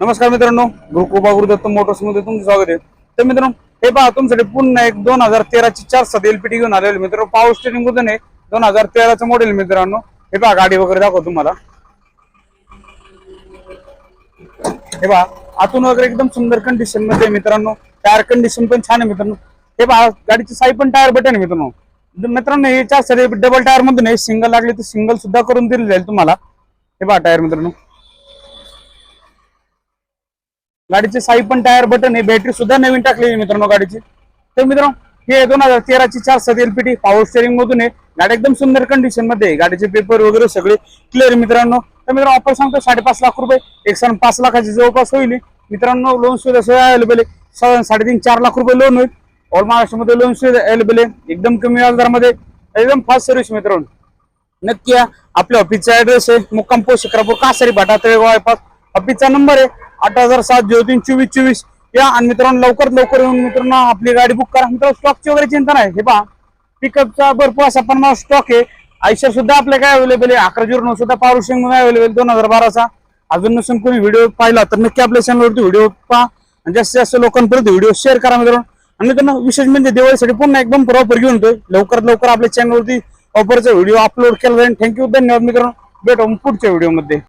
नमस्कार मित्रांनो गुरुकृपा गुरुदत्त मोटर्समध्ये तुमचं स्वागत आहे. तर मित्रांनो हे पहा तुमच्यासाठी पुन्हा एक दोन हजार तेराची चार सात एलपीटी घेऊन आलेले मित्रांनो. पाऊस स्टेरिंग मधून आहे दोन हजार तेराचं मॉडेल मित्रांनो. हे पहा गाडी वगैरे दाखव तुम्हाला. हे पहा आतून वगैरे एकदम सुंदर कंडिशनमध्ये मित्रांनो. टायर कंडिशन पण छान आहे मित्रांनो. हे पहा गाडीची साई पण टायर बटन आहे मित्रांनो. मित्रांनो हे चार सात डबल टायर मधून सिंगल लागले तर सिंगल सुद्धा करून दिले जाईल तुम्हाला. हे पहा टायर मित्रांनो. गाडीचे साई पण टायर बटन आहे बॅटरी सुद्धा नवीन टाकलेली मित्रांनो गाडीची. तर मित्रांनो हे दोन हजार तेराची चार सात एलपीटी पॉवर स्टेरिंग मधून आहे. गाडी एकदम सुंदर कंडिशनमध्ये गाडीचे पेपर वगैरे सगळे क्लिअर मित्रांनो. तर मित्रांनो ऑफर सांगतो साडेपाच लाख रुपये एक सण पाच लाखाची जवळपास होईल. मित्रांनो लोन सुविधा सुद्धा अवेलेबल आहे. साधारण साडेतीन चार लाख रुपये लोन होईल. ऑल महाराष्ट्रामध्ये लोन सुविधा अवेलेबल आहे. एकदम कमी व्याजदरामध्ये. एकदम फास्ट सर्व्हिस मित्रांनो. नक्की या. आपल्या ऑफिसचा ऍड्रेस आहे. मुक्काम पोस्ट शिक्रापूर कासारी भाटा तळेगाव बायपास ऑफिसचा नंबर आहे. आठ हजार सात झिरो तीन चोवीस चोवीस. या आणि मित्रांनो लवकरात लवकर येऊन मित्रांनो आपली गाडी बुक करा. मित्रांनो स्टॉकची वगैरे चिंता नाही. हे पहा. पिकअपचा भरपूर असा पण स्टॉक आहे. आयशर सुद्धा आपल्या काय अवेलेबल आहे? अकरा झिरो नऊ सुद्धा पावर शेंग अवेलेबल दोन हजार बाराचा. अजून नसून कोणी व्हिडिओ पाहिला तर नक्की आपल्या चॅनलवरती व्हिडिओ पहा. आणि जास्तीत जास्त लोकांपर्यंत व्हिडिओ शेअर करा मित्रांनो. आणि मित्रांनो विशेष म्हणजे दिवाळीसाठी पुन्हा एकदम प्रॉपर घेऊन येतोय. लवकरात लवकर आपल्या चॅनलवरती ऑफरचा व्हिडिओ अपलोड केला जाईल. थँक्यू धन्यवाद मित्रांनो. भेटू पुढच्या व्हिडिओमध्ये